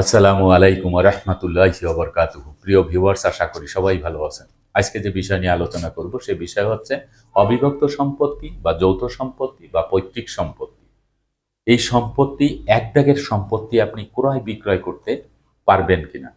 আসসালামু আলাইকুম রহমতুল্লাহ বরকাতুহ। প্রিয় ভিউয়ার্স, আশা করি সবাই ভালো আছেন। আজকে যে বিষয় নিয়ে আলোচনা করব, সে বিষয় হচ্ছে অবিভক্ত সম্পত্তি বা যৌথ সম্পত্তি বা পৈতৃক সম্পত্তি। এই সম্পত্তি, এক দাগের সম্পত্তি আপনি ক্রয় বিক্রয় করতে পারবেন কিনা?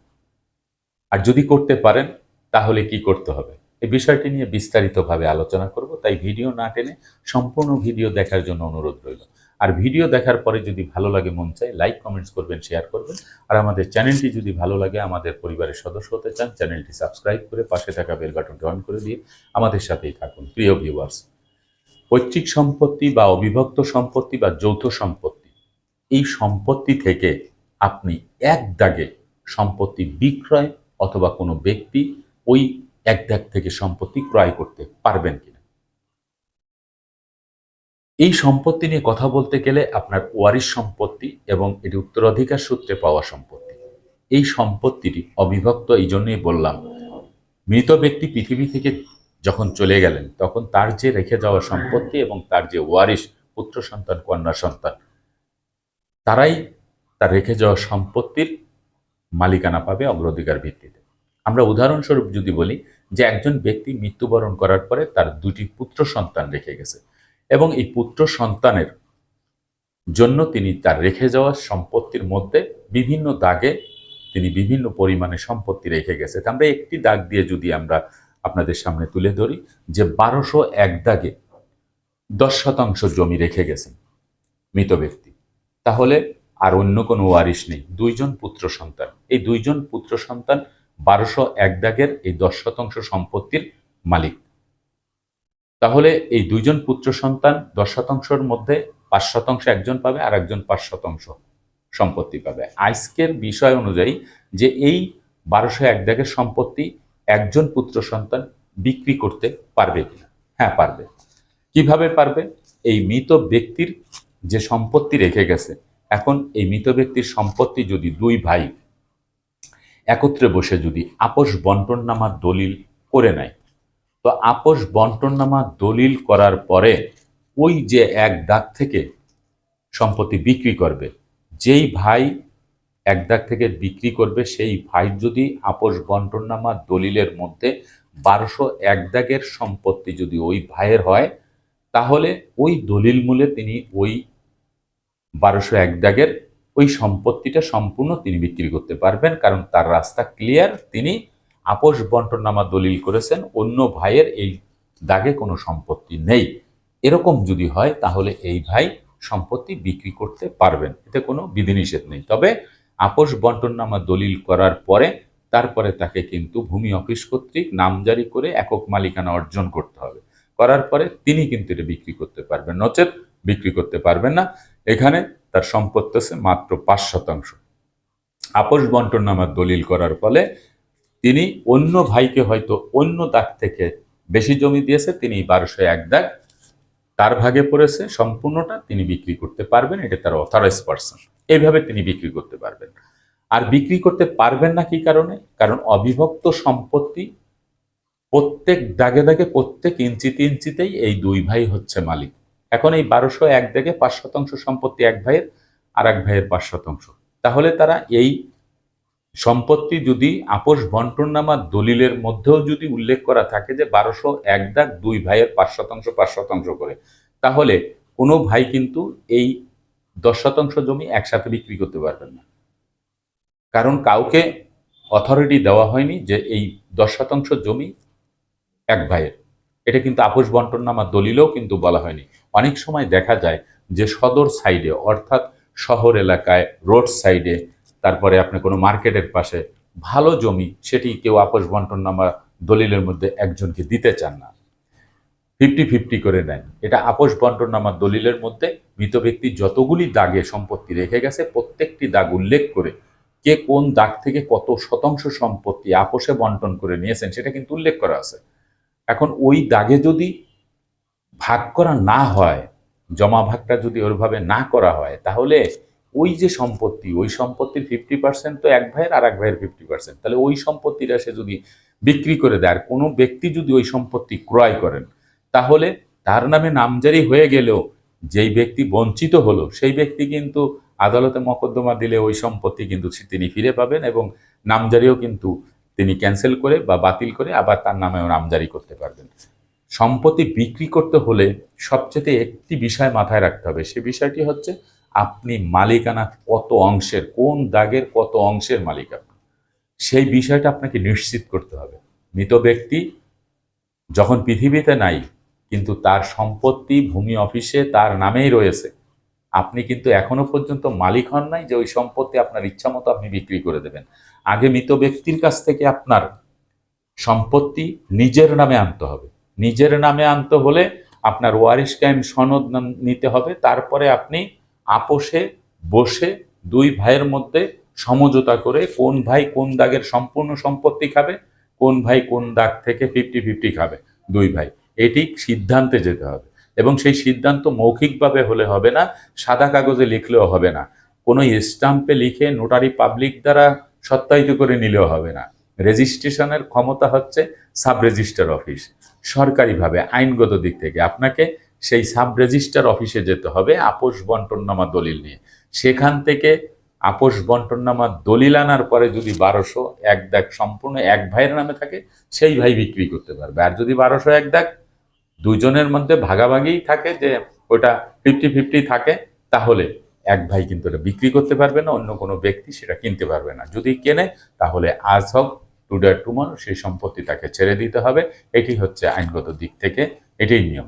আর যদি করতে পারেন, তাহলে কি করতে হবে? এই বিষয়টি নিয়ে বিস্তারিতভাবে আলোচনা করব, তাই ভিডিও না টেনে সম্পূর্ণ ভিডিও দেখার জন্য অনুরোধ রইল। আর ভিডিও দেখার পরে যদি ভালো লাগে মন চাই লাইক কমেন্টস করবেন শেয়ার করবেন। আর আমাদের চ্যানেলটি যদি ভালো লাগে, আমাদের পরিবারের সদস্য হতে চান, চ্যানেলটি সাবস্ক্রাইব করে পাশে থাকা বেল বাটনটি অন করে দিয়ে আমাদের সাথেই থাকুন। প্রিয় ভিউয়ার্স পৈতৃক সম্পত্তি বা অবিভক্ত সম্পত্তি বা যৌথ সম্পত্তি, এই সম্পত্তি থেকে আপনি এক দাগে সম্পত্তি বিক্রয় অথবা কোনো ব্যক্তি ওই এক দাগ থেকে সম্পত্তি ক্রয় করতে পারবেন কিনা? এই সম্পত্তি নিয়ে কথা বলতে গেলে আপনার ওয়ারিশ সম্পত্তি এবং এটি উত্তরাধিকার সূত্রে পাওয়া সম্পত্তি। এই সম্পত্তিটি অবিভক্ত এই জন্যই বললাম, মৃত ব্যক্তি পৃথিবী থেকে যখন চলে গেলেন, তখন তার যে রেখে যাওয়া সম্পত্তি এবং তার যে ওয়ারিশ পুত্র সন্তান, কন্যা সন্তান, তারাই তার রেখে যাওয়া সম্পত্তির মালিকানা পাবে অগ্রাধিকার ভিত্তিতে। আমরা উদাহরণস্বরূপ যদি বলি যে একজন ব্যক্তি মৃত্যুবরণ করার পরে তার দুটি পুত্র সন্তান রেখে গেছে। এবং এই পুত্র সন্তানের জন্য তিনি তার রেখে যাওয়া সম্পত্তির মধ্যে বিভিন্ন দাগে তিনি বিভিন্ন পরিমাণে সম্পত্তি রেখে গেছে। আমরা একটি দাগ দিয়ে যদি আমরা আপনাদের সামনে তুলে ধরি, যে বারোশো এক দাগে দশ শতাংশ জমি রেখে গেছেন মৃত ব্যক্তি। তাহলে আর অন্য কোনো ওয়ারিশ নেই, দুইজন পুত্র সন্তান। এই দুইজন পুত্র সন্তান বারোশো এক দাগের এই দশ শতাংশ সম্পত্তির মালিক। তাহলে এই দুইজন পুত্র সন্তান দশ শতাংশের মধ্যে পাঁচ শতাংশ একজন পাবে আর একজন পাঁচ শতাংশ সম্পত্তি পাবে। আজকের বিষয় অনুযায়ী যে এই বারোশো এক দাগের সম্পত্তি একজন পুত্র সন্তান বিক্রি করতে পারবে কিনা। হ্যাঁ পারবে। কীভাবে পারবে? এই মৃত ব্যক্তির যে সম্পত্তি রেখে গেছে, এখন এই মৃত ব্যক্তির সম্পত্তি যদি দুই ভাই একত্রে বসে যদি আপোষ বন্টন নামার দলিল করে নেয় তো আপোষ বন্টননামা দলিল করার পরে ওই যে এক দাগ থেকে সম্পত্তি বিক্রি করবে, যেই ভাই এক দাগ থেকে বিক্রি করবে, সেই ভাই যদি আপোষ বন্টননামা দলিলের মধ্যে বারোশো এক দাগের সম্পত্তি যদি ওই ভাইয়ের হয়, তাহলে ওই দলিল মূলে তিনি ওই বারোশো এক দাগের ওই সম্পত্তিটা সম্পূর্ণ তিনি বিক্রি করতে পারবেন, কারণ তার রাস্তা ক্লিয়ার তিনি আপোষ বন্টননামা দলিল করেছেন, অন্য ভাইয়ের এই দাগে কোনো সম্পত্তি নেই। এরকম যদি হয়, তাহলে এই ভাই সম্পত্তি বিক্রি করতে পারবেন। এতে কোনো বিধিনিষেধ নেই। তবে আপোষ বন্টননামা দলিল করার পরে, তারপরে তাকে কিন্তু ভূমি অফিস কর্তৃক নামজারি করে একক মালিকানা অর্জন করতে হবে। করার পরে তিনি কিন্তু এটা বিক্রি করতে পারবেন। নচেত বিক্রি করতে পারবেন না। এখানে তার সম্পত্তি আছে মাত্র পাঁচ শতাংশ। আপোষ বন্টননামা দলিল করার ফলে তিনি অন্য ভাইকে হয়তো অন্য দাগ থেকে বেশি জমি দিয়েছে, তিনি বারোশো এক দাগ। তার ভাগে পড়েছে, সম্পূর্ণটা তিনি বিক্রি করতে পারবেন, এটা তার অথরাইজ পার্সন এইভাবে তিনি বিক্রি করতে পারবেন। আর বিক্রি করতে পারবেন না কি কারণে? কারণ অবিভক্ত সম্পত্তি প্রত্যেক দাগে দাগে, প্রত্যেক ইঞ্চিতে ইঞ্চিতেই এই দুই ভাই হচ্ছে মালিক। এখন এই বারোশো এক দাগে পাঁচ শতাংশ সম্পত্তি এক ভাইয়ের আর এক ভাইয়ের পাঁচ শতাংশ। তাহলে তারা এই সম্পত্তি যদি আপোষ বন্টননামা দলিলের মধ্যেও যদি উল্লেখ করা থাকে যে বারোশো এক দাগ দুই ভাইয়ের পাঁচ শতাংশ পাঁচ শতাংশ করে, তাহলে কোনো ভাই কিন্তু এই দশ শতাংশ জমি একসাথে বিক্রি করতে পারবেন না। কারণ কাউকে অথরিটি দেওয়া হয়নি যে এই দশ শতাংশ জমি এক ভাইয়ের। এটা কিন্তু আপোষ বন্টননামা দলিলেও কিন্তু বলা হয়নি। অনেক সময় দেখা যায় যে সদর সাইডে অর্থাৎ শহর এলাকায় রোড সাইডে তারপরে আপনি কোনো মার্কেটের পাশে ভালো জমি, সেটি কেউ আপোষ বন্টন নামা দলিলের মধ্যে একজনকে দিতে চান না। ফিফটি ফিফটি করে নেন। এটা আপোষ বন্টন নামা দলিলের মধ্যে মৃত ব্যক্তি যতগুলি দাগে সম্পত্তি রেখে গেছে, প্রত্যেকটি দাগ উল্লেখ করে কে কোন দাগ থেকে কত শতাংশ সম্পত্তি আপোষে বন্টন করে নিয়েছেন, সেটা কিন্তু উল্লেখ করা আছে। এখন ওই দাগে যদি ভাগ করা না হয়, জমা ভাগটা যদি ওইভাবে না করা হয়, তাহলে ওই যে সম্পত্তি, ওই সম্পত্তির ফিফটি পার্সেন্ট তো এক ভাইয়ের আর এক ভাইয়ের ফিফটি পার্সেন্ট তাহলে ওই সম্পত্তিটা সে যদি বিক্রি করে দেয়, আর কোনো ব্যক্তি যদি ওই সম্পত্তি ক্রয় করেন, তাহলে তার নামে নামজারি হয়ে গেলেও যেই ব্যক্তি বঞ্চিত হলো, সেই ব্যক্তি কিন্তু আদালতে মকদ্দমা দিলে ওই সম্পত্তি কিন্তু তিনি ফিরে পাবেন এবং নামজারিও কিন্তু তিনি ক্যান্সেল করে বা বাতিল করে আবার তার নামেও নামজারি করতে পারবেন। সম্পত্তি বিক্রি করতে হলে সবচেয়ে একটি বিষয় মাথায় রাখতে হবে, সে বিষয়টি হচ্ছে আপনি মালিকানা কত অংশের, কোন দাগের কত অংশের মালিক আপনি সেই বিষয়টা আপনাকে নিশ্চিত করতে হবে। মৃত ব্যক্তি যখন পৃথিবীতে নাই, কিন্তু তার সম্পত্তি, ভূমি, অফিসে তার নামেই রয়েছে, আপনি কিন্তু এখনও পর্যন্ত মালিক হন নাই যে ওই সম্পত্তি আপনার ইচ্ছা মতো আপনি বিক্রি করে দেবেন। আগে মৃত ব্যক্তির কাছ থেকে আপনার সম্পত্তি নিজের নামে আনতে হবে। নিজের নামে আনতে হলে আপনার ওয়ারিশ কায়েম সনদ নিতে হবে, তারপরে আপনি আপোষে, বসে দুই ভাইয়ের মধ্যে সমঝোতা করে কোন ভাই কোন দাগের সম্পূর্ণ সম্পত্তি খাবে, কোন ভাই কোন দাগ থেকে ফিফটি ফিফটি খাবে, দুই ভাই। এটি সিদ্ধান্তে যেতে হবে। এবং সেই সিদ্ধান্ত মৌখিকভাবে হলে হবে না, সাদা কাগজে লিখলেও হবে না। কোনো স্টাম্পে লিখে নোটারি পাবলিক দ্বারা সত্যায়িত করে নিলেও হবে না। রেজিস্ট্রেশনের ক্ষমতা হচ্ছে সাব রেজিস্টার অফিস। সরকারিভাবে, আইনগত দিক থেকে। আপনাকে সেই সাব রেজিস্টার অফিসে যেতে হবে আপোষ বন্টননামা দলিল নিয়ে। সেখান থেকে আপোষ বন্টননামা দলিল আনার পরে যদি বারোশো এক দাগ সম্পূর্ণ এক ভাইয়ের নামে থাকে, সেই ভাই বিক্রি করতে পারবে। আর যদি বারোশো এক দাগ দুজনের মধ্যে ভাগাভাগি থাকে যে ওটা ফিফটি ফিফটি থাকে, তাহলে এক ভাই কিন্তু এটা বিক্রি করতে পারবে না, অন্য কোনো ব্যক্তি সেটা কিনতে পারবে না। যদি কেনে, তাহলে আজ হোক, টুডে টুমারো সেই সম্পত্তি তাকে ছেড়ে দিতে হবে। এটি হচ্ছে আইনগত দিক থেকে, এটাই নিয়ম।